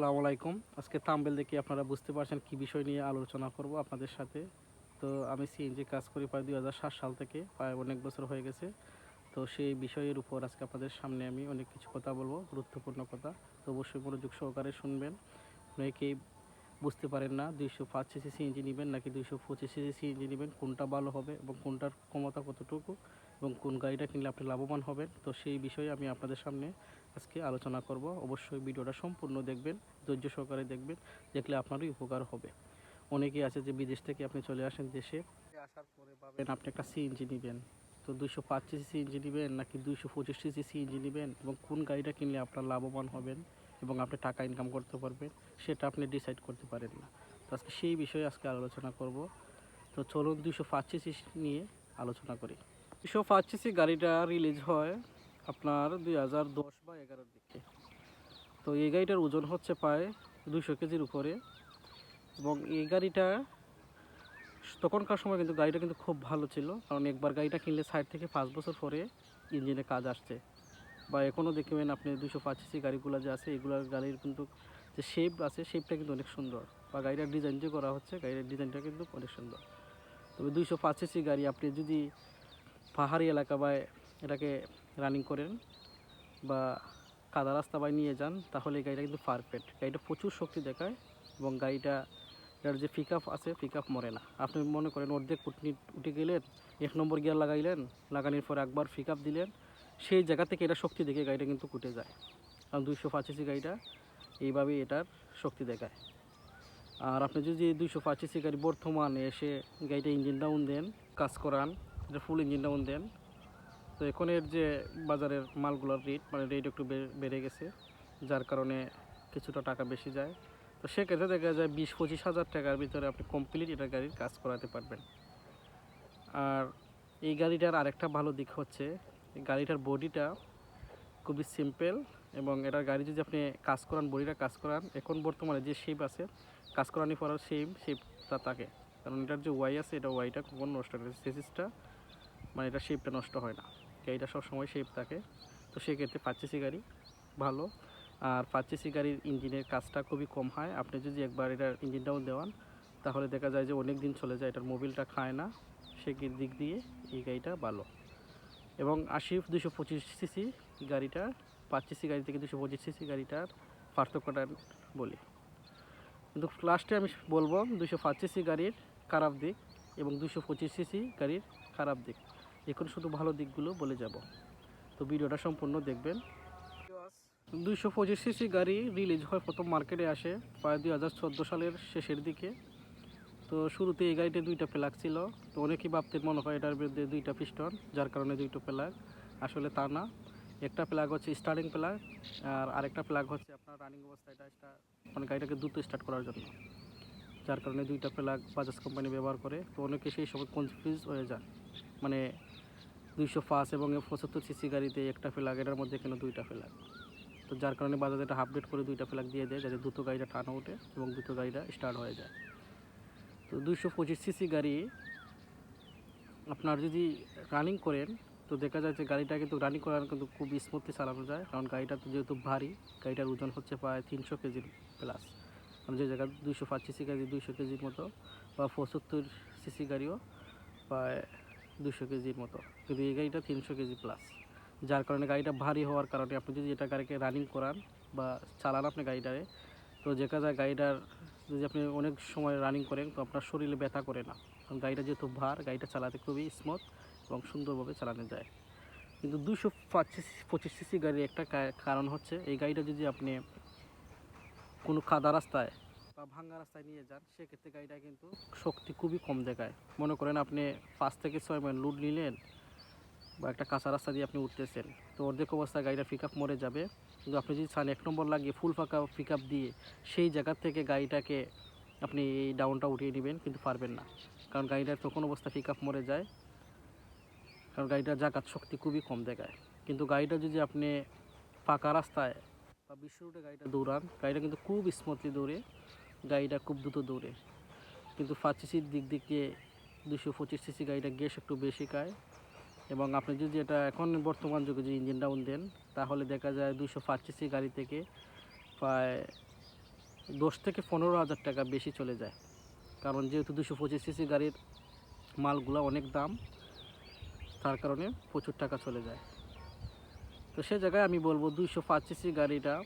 আসসালামু আলাইকুম। আজকে তাম্বেল দেখে আপনারা বুঝতে পারছেন কি বিষয় নিয়ে আলোচনা করব আপনাদের সাথে। তো আমি সিএনজি কাজ করি প্রায় দুই হাজার সাত সাল থেকে, প্রায় অনেক বছর হয়ে গেছে। তো সেই বিষয়ের উপর আজকে আপনাদের সামনে আমি অনেক কিছু কথা বলব, গুরুত্বপূর্ণ কথা। তো অবশ্যই মনোযোগ সহকারে শুনবেন। অনেকেই বুঝতে পারেন না দুইশো পাঁচ সিসি সিএনজি নেবেন নাকি দুইশো পঁচিশ সিসি সিএনজি নেবেন, কোনটা ভালো হবে এবং কোনটার ক্ষমতা কতটুকু এবং কোন গাড়িটা কিনলে আপনি লাভবান হবেন? তো সেই বিষয়ে আমি আপনাদের সামনে আজকে আলোচনা করব। অবশ্যই ভিডিওটা সম্পূর্ণ দেখবেন ধৈর্য সহকারে দেখবেন দেখলে আপনারই উপকার হবে। অনেকেই আছে যে বিদেশ থেকে আপনি চলে আসেন দেশে আসার পরে পাবেন আপনি একটা সিএনজি নেবেন। তো দুইশো পাঁচ সিসি সিএনজি নেবেন নাকি দুইশো পঁচিশ সিসি সিএনজি নেবেন এবং কোন গাড়িটা কিনলে আপনার লাভবান হবেন এবং আপনি টাকা ইনকাম করতে পারবেন সেটা আপনি ডিসাইড করতে পারেন না। তো আজকে সেই বিষয়ে আজকে আলোচনা করব। তো চলুন দুইশো পাঁচ সিসি নিয়ে আলোচনা করি। দুশো পাঁচ সিসি গাড়িটা রিলিজ হয় আপনার দুই হাজার দশ বা এগারোর দিকে। তো এই গাড়িটার ওজন হচ্ছে প্রায় দুশো কেজির উপরে এবং এই গাড়িটা তখনকার সময় কিন্তু গাড়িটা কিন্তু খুব ভালো ছিল। কারণ একবার গাড়িটা কিনলে সাইড থেকে পাঁচ বছর পরে ইঞ্জিনে কাজ আসছে বা এখনও দেখবেন আপনি দুশো পঁচিশি গাড়িগুলো যে আছে এগুলোর গাড়ির কিন্তু যে শেপ আছে শেপটা কিন্তু অনেক সুন্দর। বা গাড়িটার ডিজাইন যে করা হচ্ছে গাড়ির ডিজাইনটা কিন্তু অনেক সুন্দর। তবে দুইশো পঁচিশি গাড়ি আপনি যদি পাহাড়ি এলাকা বা এটাকে রানিং করেন বা কাদা রাস্তা বাই নিয়ে যান, তাহলে গাড়িটা কিন্তু পারফেক্ট গাড়িটা প্রচুর শক্তি দেখায় এবং গাড়িটা, এটার যে পিক আপ আছে পিক আপ মরে না। আপনি মনে করেন অর্ধেক ফুটনি উঠে গেলেন, এক নম্বর গিয়ার লাগাইলেন, লাগানোর পর একবার পিক আপ দিলেন, সেই জায়গা থেকে এটা শক্তি দেখে গাড়িটা কিন্তু কুটে যায়। কারণ দুইশো পঁচাশি গাড়িটা এইভাবেই এটার শক্তি দেখায়। আর আপনি যদি দুইশো পঁচাশি গাড়ি বর্তমানে এসে গাড়িটা ইঞ্জিন ডাউন দেন, কাজ করান, এটা ফুল ইঞ্জিন ডাউন দেন তো এখনের যে বাজারের মালগুলোর রেট মানে রেট একটু বেড়ে গেছে, যার কারণে কিছুটা টাকা বেশি যায়। তো সেক্ষেত্রে দেখা যায় বিশ পঁচিশ হাজার টাকার ভিতরে আপনি কমপ্লিট এটা গাড়ির কাজ করাতে পারবেন। আর এই গাড়িটার আরেকটা ভালো দিক হচ্ছে গাড়িটার বডিটা খুবই সিম্পল এবং এটার গাড়ি যদি আপনি কাজ করান, বডিটা কাজ করান, এখন বর্তমানে যে শেপ আছে, কাজ করানি পড়ার সেম শেপটা থাকে কারণ এটার যে ওয়াই আছে, এটা ওয়াইটা কখনো নষ্ট হয় সেসিসটা মানে এটা শেপটা নষ্ট হয় না। গাড়িটা সবসময় শেপ থাকে। তো সেক্ষেত্রে পাচ্ছিসি গাড়ি ভালো। আর পাচ্ছিসি গাড়ির ইঞ্জিনের কাজটা খুবই কম হয়। আপনি যদি একবার এটার ইঞ্জিনটাও দেওয়ান, তাহলে দেখা যায় যে অনেক দিন চলে যায়, এটার মোবিলটা খায় না। সে দিক দিয়ে এই গাড়িটা ভালো। এবং আশি দুশো পঁচিশ সিসি গাড়িটা পাঁচ গাড়ি থেকে দুশো পঁচিশ সিসি গাড়িটার পার্থক্যটা বলি। কিন্তু লাস্টে আমি বলব দুশো পাঁচ সিসি গাড়ির খারাপ দিক এবং দুশো পঁচিশ সিসি গাড়ির খারাপ দিক। এখন শুধু ভালো দিকগুলো বলে যাব। তো ভিডিওটা সম্পূর্ণ দেখবেন। দুইশো পঁচিশ সিসি গাড়ি রিলিজ হয় প্রথম মার্কেটে আসে প্রায় দুই হাজার চোদ্দ সালের শেষের দিকে। তো শুরুতে এই গাড়িতে দুইটা প্লাগ ছিল। তো অনেকেই ভাবতেন মনে হয় এটার বিরুদ্ধে দুইটা পিস্টন যার কারণে দুইটা প্লাগ আসলে তা না। একটা প্লাগ হচ্ছে স্টার্টিং প্লাগ আর আরেকটা প্লাগ হচ্ছে আপনার রানিং অবস্থায়। এটা স্টা- মানে গাড়িটাকে দ্রুত স্টার্ট করার জন্য। যার কারণে দুইটা প্লাগ বাজাজ কোম্পানি ব্যবহার করে। তো অনেকে সেই সময় কনফিউজ হয়ে যায় মানে দুইশো পাঁচ এবং পঁচাত্তর সিসি গাড়িতে একটা প্লাগ এটার মধ্যে কেন দুইটা প্লাগ তো যার কারণে বাজাজ এটা আপডেট করে দুইটা প্লাগ দিয়ে দেয়, যাতে দ্রুত গাড়িটা টানা ওঠে এবং দ্রুত গাড়িটা স্টার্ট হয়ে যায়। তো দুইশো পঁচিশ সিসি গাড়ি, আপনার যদি রানিং করেন, তো দেখা যায় যে গাড়িটা কিন্তু রানিং করার কিন্তু খুব স্মুথলি চালানো যায়, কারণ গাড়িটা তো যেহেতু ভারী, গাড়িটার ওজন হচ্ছে প্রায় তিনশো কেজির প্লাস কারণ যে জায়গায় দুইশো পাঁচ সিসি গাড়ি, দুইশো কেজির মতো, বা পঁচাত্তর সিসি গাড়িও প্রায় দুশো কেজির মতো। কিন্তু এই গাড়িটা তিনশো কেজি প্লাস যার কারণে গাড়িটা ভারী হওয়ার কারণে আপনি যদি এটা গাড়িকে রানিং করান বা চালান আপনি গাড়িটারে, তো দেখা যায় গাড়িটার যদি আপনি অনেক সময় রানিং করেন, তো আপনার শরীরে ব্যথা করে না। কারণ গাড়িটা যেহেতু ভার, গাড়িটা চালাতে খুবই স্মুথ এবং সুন্দরভাবে চালানো যায়। কিন্তু দুশো পঁচিশ পঁচিশ সিসি গাড়ির একটা কারণ হচ্ছে, এই গাড়িটা যদি আপনি কোনো কাদা রাস্তায় বা ভাঙ্গা রাস্তায় নিয়ে যান, সেক্ষেত্রে গাড়িটা কিন্তু শক্তি খুবই কম দেখায়। মনে করেন আপনি পাঁচ থেকে ছয় মাইল লুট নিলেন বা একটা কাঁচা রাস্তা দিয়ে আপনি উঠতেছেন, তো অর্ধেক অবস্থায় গাড়িটা পিক আপ মরে যাবে। কিন্তু আপনি যদি চান এক নম্বর লাগিয়ে ফুল ফাঁকা পিক আপ দিয়ে, সেই জায়গার থেকে গাড়িটাকে আপনি এই ডাউনটা উঠিয়ে নেবেন কিন্তু পারবেন না। কারণ গাড়িটার তখন অবস্থা পিক আপ মরে যায়, কারণ গাড়িটার জাগাত শক্তি খুবই কম দেখায়। কিন্তু গাড়িটা যদি আপনি পাকা রাস্তায় বা বিশ্ব রুটে গাড়িটা দৌড়ান, গাড়িটা কিন্তু খুব স্মুথলি দৌড়ে গাড়িটা খুব দ্রুত দৌড়ে। কিন্তু পাঁচ সিসির দিক দিকে দুশো পঁচিশ সিসি গাড়িটা গ্যাস একটু বেশি খায়। এবং আপনি যদি এটা এখন বর্তমান যুগে যদি ইঞ্জিন ডাউন দেন, তাহলে দেখা যায় দুশো পাঁচ সিসি গাড়ি থেকে প্রায় দশ থেকে পনেরো হাজার টাকা বেশি চলে যায়। কারণ যেহেতু দুশো পঁচিশ সিসি গাড়ির মালগুলো অনেক দাম, তার কারণে প্রচুর টাকা চলে যায়। তো সে জায়গায় আমি বলব দুইশো পাঁচ সিসি গাড়িটা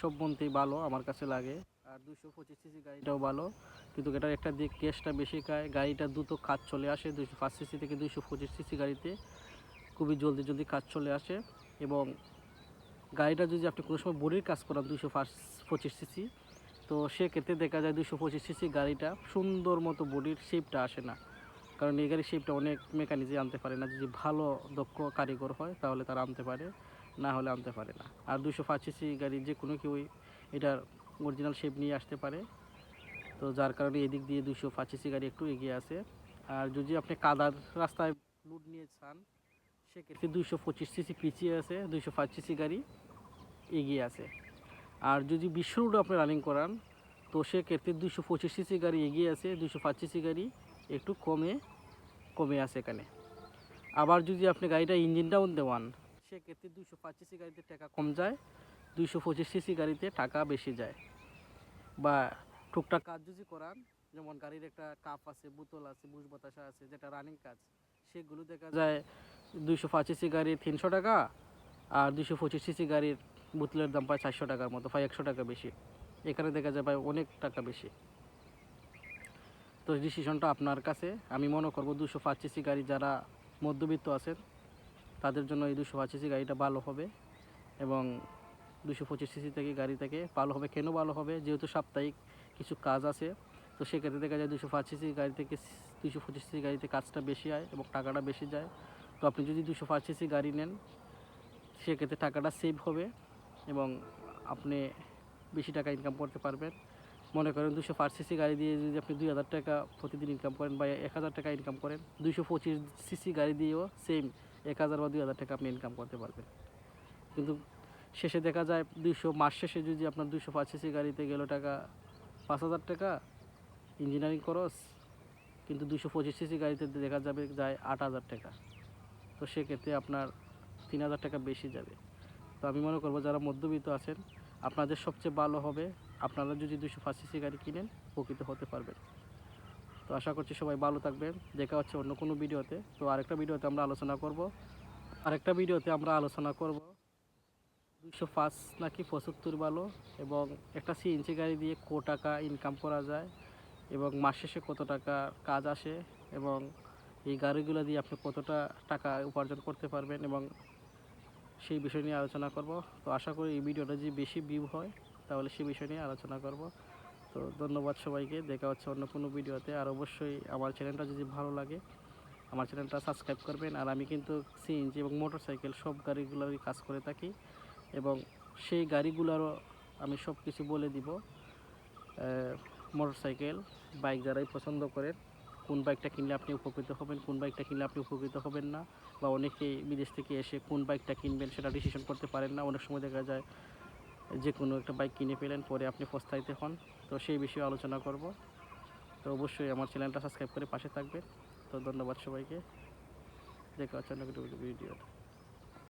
সব মন্তেই ভালো আমার কাছে লাগে। আর দুশো পঁচিশ সিসি গাড়িটাও ভালো। কিন্তু এটার একটা দিক গ্যাসটা বেশি খায়। গাড়িটা দ্রুত কাজ চলে আসে দুশো পাঁচ সিসি থেকে দুশো পঁচিশ সিসি গাড়িতে। খুবই জলদি জলদি কাজ চলে আসে। এবং গাড়িটা যদি আপনি কোনো সময় বডির কাজ করান দুশো পাঁচ পঁচিশ সিসি, তো সেক্ষেত্রে দেখা যায় দুশো পঁচিশ সিসি গাড়িটা সুন্দর মতো বডির শেপটা আসে না। কারণ এই গাড়ির শেপটা অনেক মেকানিজে আনতে পারে না। যদি ভালো, দক্ষ কারিগর হয়, তাহলে তারা আনতে পারে। না হলে আনতে পারে না। আর দুশো পাঁচ সিসি গাড়ির যে কোনো কেউই এটার অরিজিনাল শেপ নিয়ে আসতে পারে। তো যার কারণে এদিক দিয়ে দুশো পাঁচ সিসি গাড়ি একটু এগিয়ে আছে। আর যদি আপনি কাদার রাস্তায় লুট নিয়ে চান সেক্ষেত্রে দুইশো পঁচিশ সিসি পিছিয়ে আছে দুইশো পাঁচ সিসি গাড়ি এগিয়ে আছে। আর যদি বিশ্ব রোড আপনি রানিং করান, তো সেক্ষেত্রে দুইশো পঁচিশ সিসি গাড়ি এগিয়ে আছে দুইশো পাঁচ সিসি গাড়ি একটু কমে কমে আছে এখানে। আবার যদি আপনি গাড়িটা ইঞ্জিন ডাউন দেওয়ান, সেক্ষেত্রে দুইশো পাঁচ সিসি গাড়িতে টাকা কম যায়। দুইশো পঁচিশ সিসি গাড়িতে টাকা বেশি যায়। বা টুকটাক কাজ যদি করান, যেমন গাড়ির একটা কাপ আছে, বোতল আছে, বুশ বাতাসা আছে, যেটা রানিং কাজ, সেগুলো দেখা যায় দুইশো পাঁচ সিসি গাড়ির তিনশো টাকা আর দুইশো পঁচিশ সিসি গাড়ির বোতলের দাম প্রায় চারশো টাকার মতো প্রায় একশো টাকা বেশি। এখানে দেখা যায় প্রায় অনেক টাকা বেশি। তো ডিসিশনটা আপনার কাছে। আমি মনে করব দুশো পাঁচ সিসি গাড়ি যারা মধ্যবিত্ত আছেন, তাদের জন্য এই দুশো পাঁচ সিসি গাড়িটা ভালো হবে এবং দুশো পঁচিশ সিসি থেকে গাড়ি থেকে ভালো হবে, কেন ভালো হবে? যেহেতু সাপ্তাহিক কিছু কাজ আছে, তো সেক্ষেত্রে দেখা যায় দুশো পাঁচ সিসি গাড়ি থেকে দুশো পঁচিশ সিসি গাড়িতে কাজটা বেশি হয় এবং টাকাটা বেশি যায়। তো আপনি যদি দুশো পাঁচ সিসি গাড়ি নেন, সেক্ষেত্রে টাকাটা সেভ হবে এবং আপনি বেশি টাকা ইনকাম করতে পারবেন। মনে করেন দুশো পাঁচ সিসি গাড়ি দিয়ে যদি আপনি দুই হাজার টাকা প্রতিদিন ইনকাম করেন বা এক হাজার টাকা ইনকাম করেন দুশো পঁচিশ সিসি গাড়ি দিয়েও সেম এক হাজার বা দুই হাজার টাকা আপনি ইনকাম করতে পারবেন। কিন্তু শেষে দেখা যায় দুইশো, মাস শেষে যদি আপনার দুইশো পাঁচ সিসি গাড়িতে গেল টাকা, পাঁচ হাজার টাকা ইঞ্জিনিয়ারিং খরচ, কিন্তু দুশো পঁচিশ সিসি গাড়িতে দেখা যাবে, যায় আট হাজার টাকা। তো সেক্ষেত্রে আপনার তিন হাজার টাকা বেশি যাবে। তো আমি মনে করব যারা মধ্যবিত্ত আছেন, আপনাদের সবচেয়ে ভালো হবে, আপনারা যদি দুশো পাঁচ সিসি গাড়ি কিনেন উপকৃত হতে পারবেন। তো আশা করছি সবাই ভালো থাকবেন। দেখা হচ্ছে অন্য কোনো ভিডিওতে। তো আরেকটা ভিডিওতে আমরা আলোচনা করব। আরেকটা ভিডিওতে আমরা আলোচনা করব দুশো পাঁচ নাকি পঁচাত্তর ভালো এবং একটা সিএনজি গাড়ি দিয়ে কো টাকা ইনকাম করা যায় এবং মাস শেষে কত টাকা কাজ আসে এবং এই গাড়িগুলো দিয়ে আপনি কতটা টাকা উপার্জন করতে পারবেন এবং সেই বিষয় নিয়ে আলোচনা করব। তো আশা করি এই ভিডিওটা যদি বেশি ভিউ হয়, তাহলে সেই বিষয় নিয়ে আলোচনা করব। তো ধন্যবাদ সবাইকে। দেখা হচ্ছে অন্য কোনো ভিডিওতে। আর অবশ্যই আমার চ্যানেলটা যদি ভালো লাগে, আমার চ্যানেলটা সাবস্ক্রাইব করবেন। আর আমি কিন্তু সিএনজি এবং মোটর সাইকেল সব গাড়িগুলোরই কাজ করে থাকি। এবং সেই গাড়িগুলোরও আমি সব কিছু বলে দিব। মোটর সাইকেল বাইক যারাই পছন্দ করেন, কোন বাইকটা কিনলে আপনি উপকৃত হবেন, কোন বাইকটা কিনলে আপনি উপকৃত হবেন না, বা অনেকেই বিদেশ থেকে এসে কোন বাইকটা কিনবেন সেটা ডিসিশন করতে পারেন না। অনেক সময় দেখা যায় যে কোনো একটা বাইক কিনে পেলেন পরে আপনি পস্তাইতে হন। তো সেই বিষয়ে আলোচনা করব। তো অবশ্যই আমার চ্যানেলটা সাবস্ক্রাইব করে পাশে থাকবেন। তো ধন্যবাদ সবাইকে। দেখা হচ্ছে অন্য ভিডিও